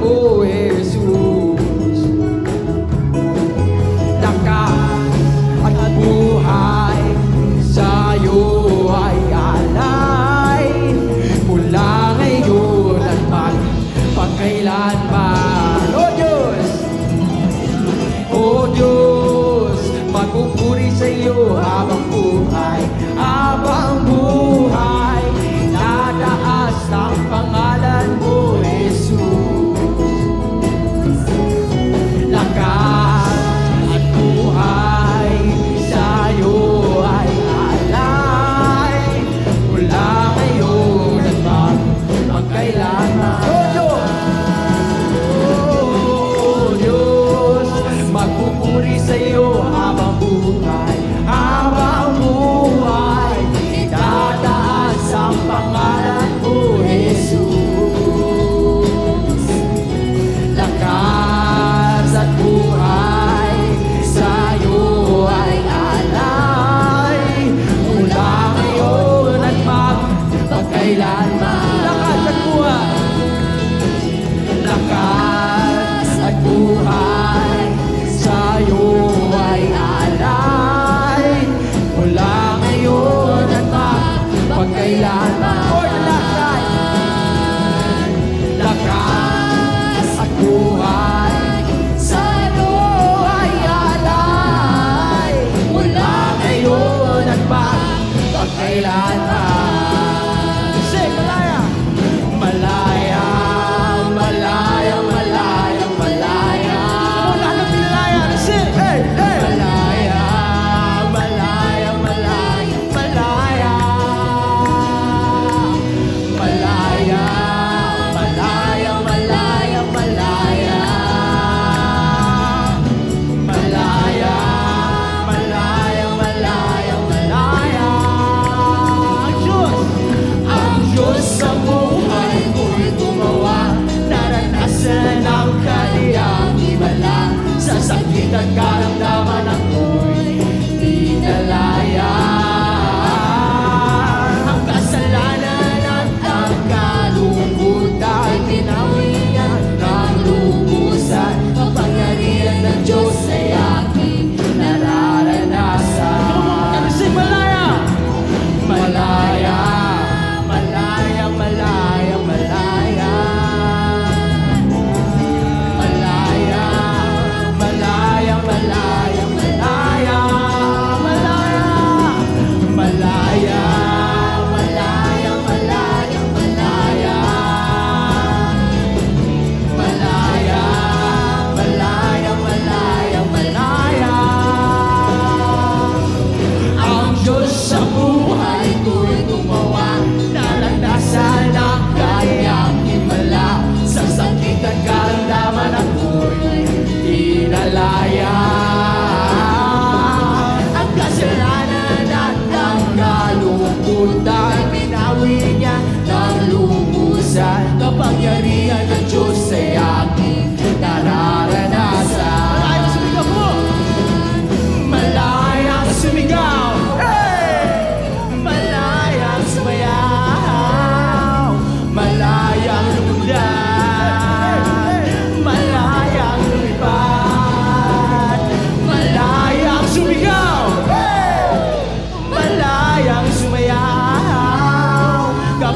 Oh.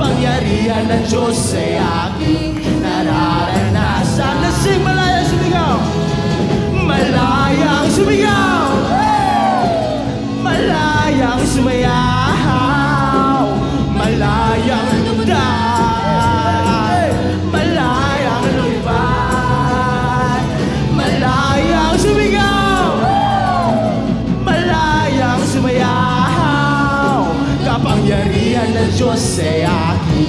kapangyarihan ng Diyos ay aking nararanasan. Lasing malaya sumigaw! Malayang sumigaw! Malayang sumayaw! say I can.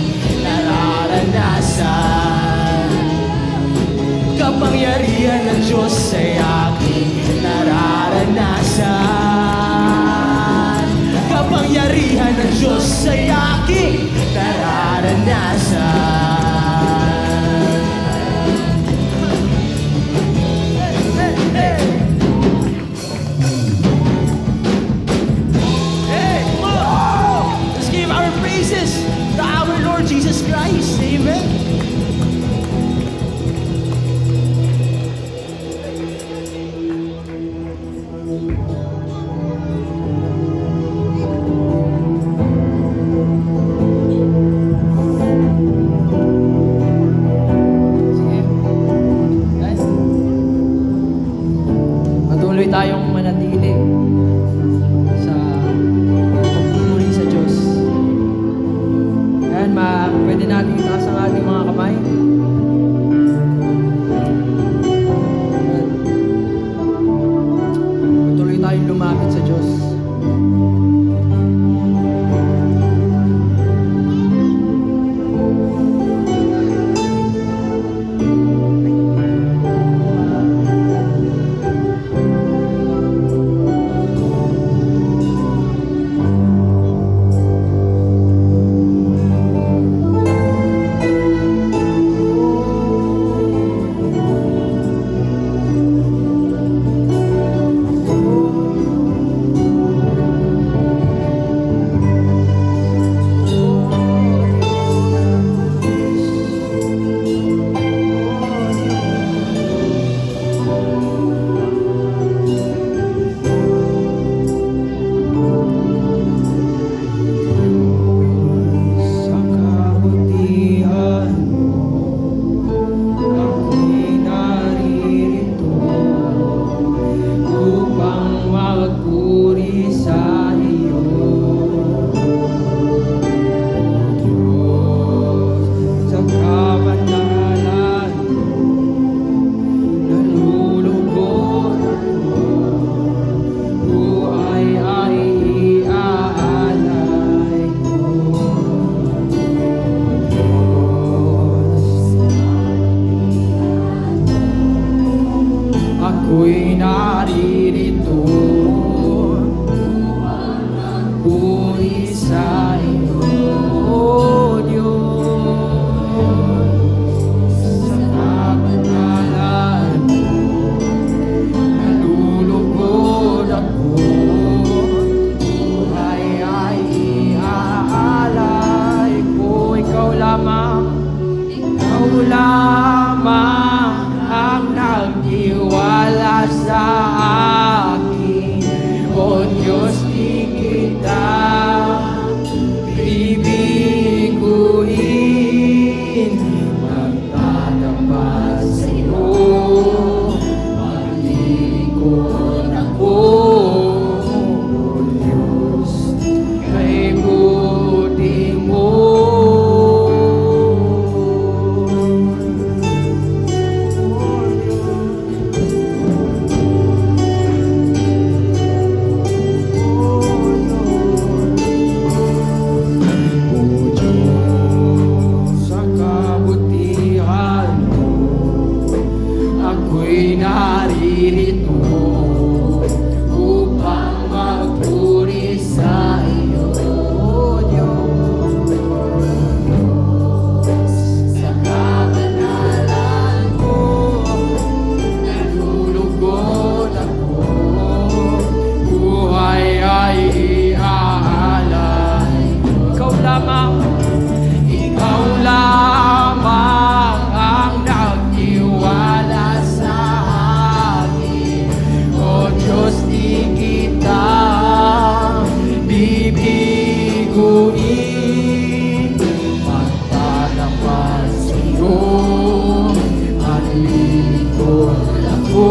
purihin Magpalapas sa iyong Halilito ako.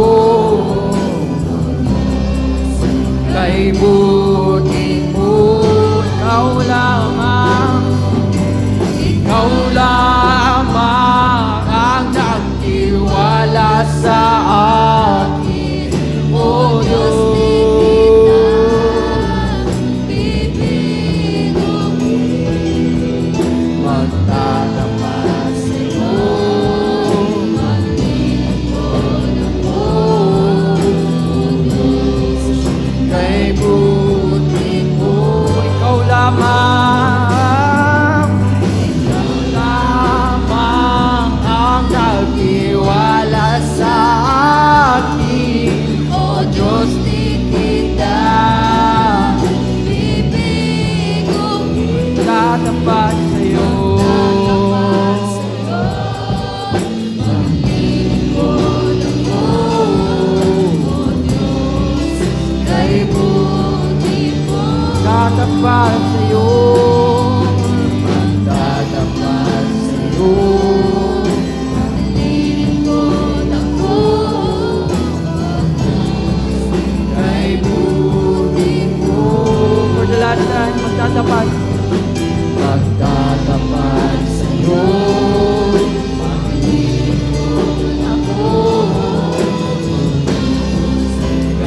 Kay buhay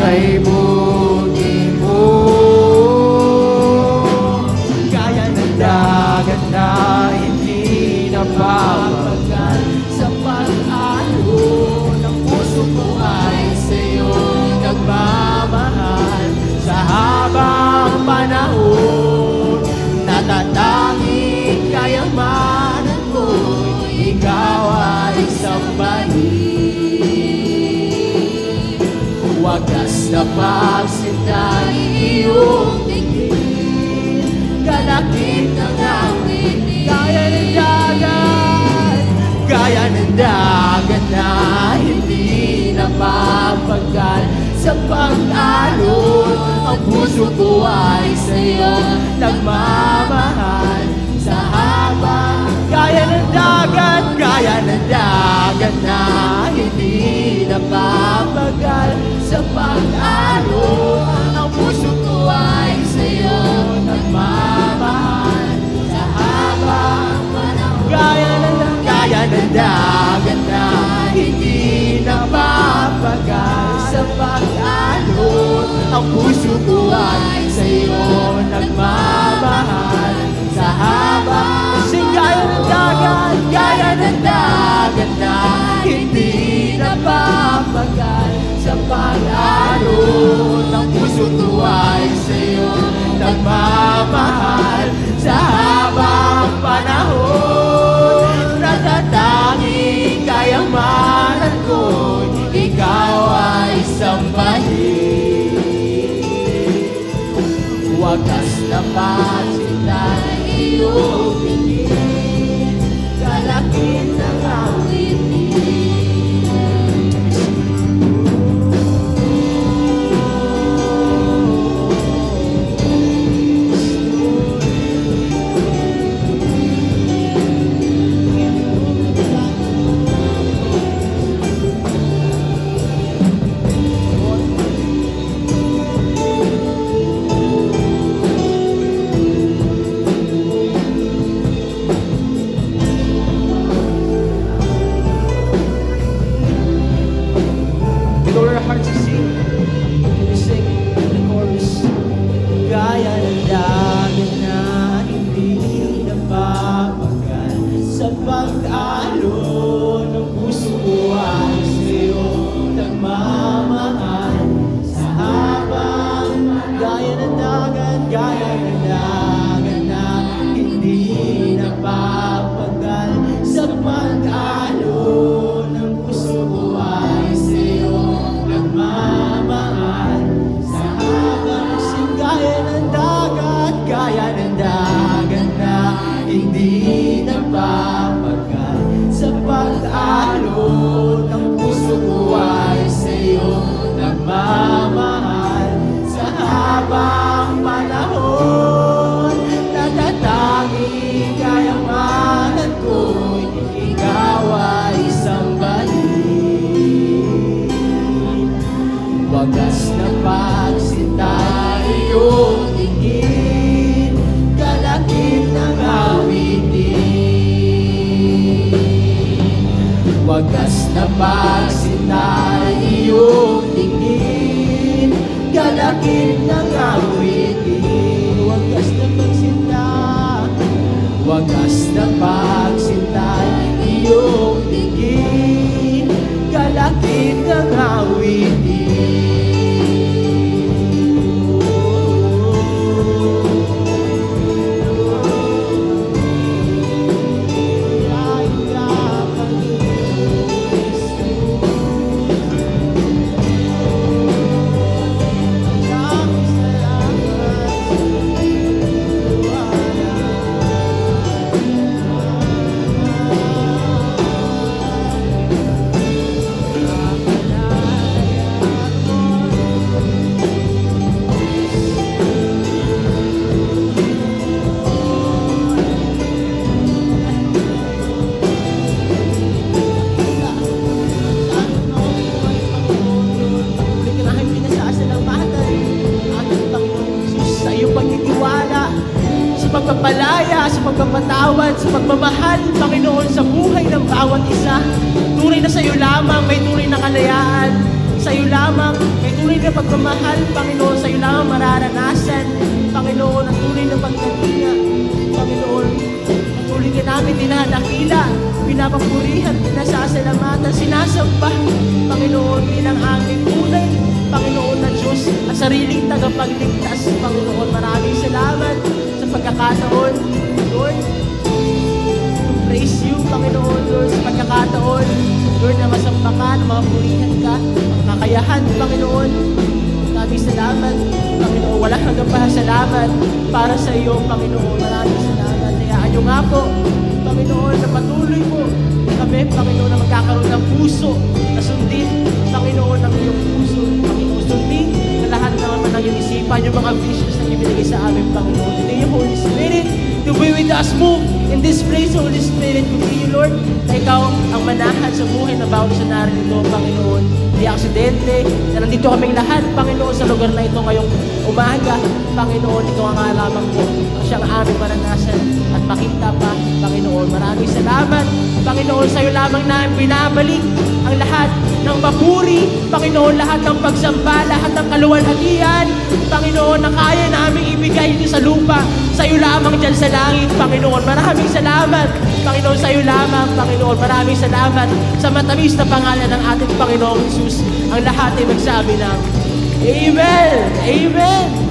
table. Pagsinta iyong tingin Kalakip ng awitin Gaya ng dagat Gaya ng dagat na hindi Sa pag-alon Ang puso ko ay sa'yo Nagmamahal dagat na hindi napapagal Sa pag-alon Ang puso ko ay sa'yo Nagmamahal. Sa habang panahon Gaya ng gaya ng dagat na hindi napapagal Sa pag-alon Ang puso ko ay sa'yo Nagmamahal. Sa habang Kasing gaya ng dagat Gaya ng dagat na hindi napapagal Sa pag-alon Ang puso ko ay sa'yo Nagmamahal. Sa habang panahon Natatanging kayamanan ko. Ikaw ay sambahin Wagas na pagsinta Dagat, gaya ng tunay na pagmamahal, Panginoon. Sa iyo lamang mararanasan, Panginoon, ang tunay na pagkatinga. Panginoon, patuloy ka namin dinadakila, pinapapurihan, pinasasalamatan, sinasamba, Panginoon, bilang aming tunay, Panginoon na Diyos at sariling tagapagligtas, Panginoon. Maraming salamat sa pagkakataon, Lord. Praise you, Panginoon, Lord, sa pagkakataon, Lord, na masamba ka, na makapurihan ka, ang kakayahan, Panginoon. Maraming salamat, Panginoon. Walang hanggang pasalamat para sa iyo, Panginoon. Maraming salamat. Hayaan nyo nga po, Panginoon, na patuloy mo kami, Panginoon, na magkakaroon ng puso na sundin, Panginoon, ng iyong puso, Panginoon, sundin na lahat naman ng iyong isipan, yung mga visions na ibinigay sa amin, Panginoon. Hindi yung Holy Spirit, to be with us, move in this place, Holy Spirit. Kundi, Lord, na ikaw ang manahan sa buhay ng bawat isa narito, Panginoon. Di aksidente, na nandito kaming lahat, Panginoon, sa lugar na ito ngayong umaga. Panginoon, ito ang alamang ko. Ang siyang aming mananasan Panginoon, sa iyo lamang namin binabalik ang lahat ng papuri, Panginoon, lahat ng pagsamba, lahat ng kaluwalhatian, Panginoon, na kaya namin ibigay dito sa lupa, sa iyo lamang dyan sa langit, Panginoon. Maraming salamat, Panginoon, sa iyo lamang, Panginoon. Maraming salamat sa matamis na pangalan ng ating Panginoong Jesus. Ang lahat ay magsabi ng Amen! Amen!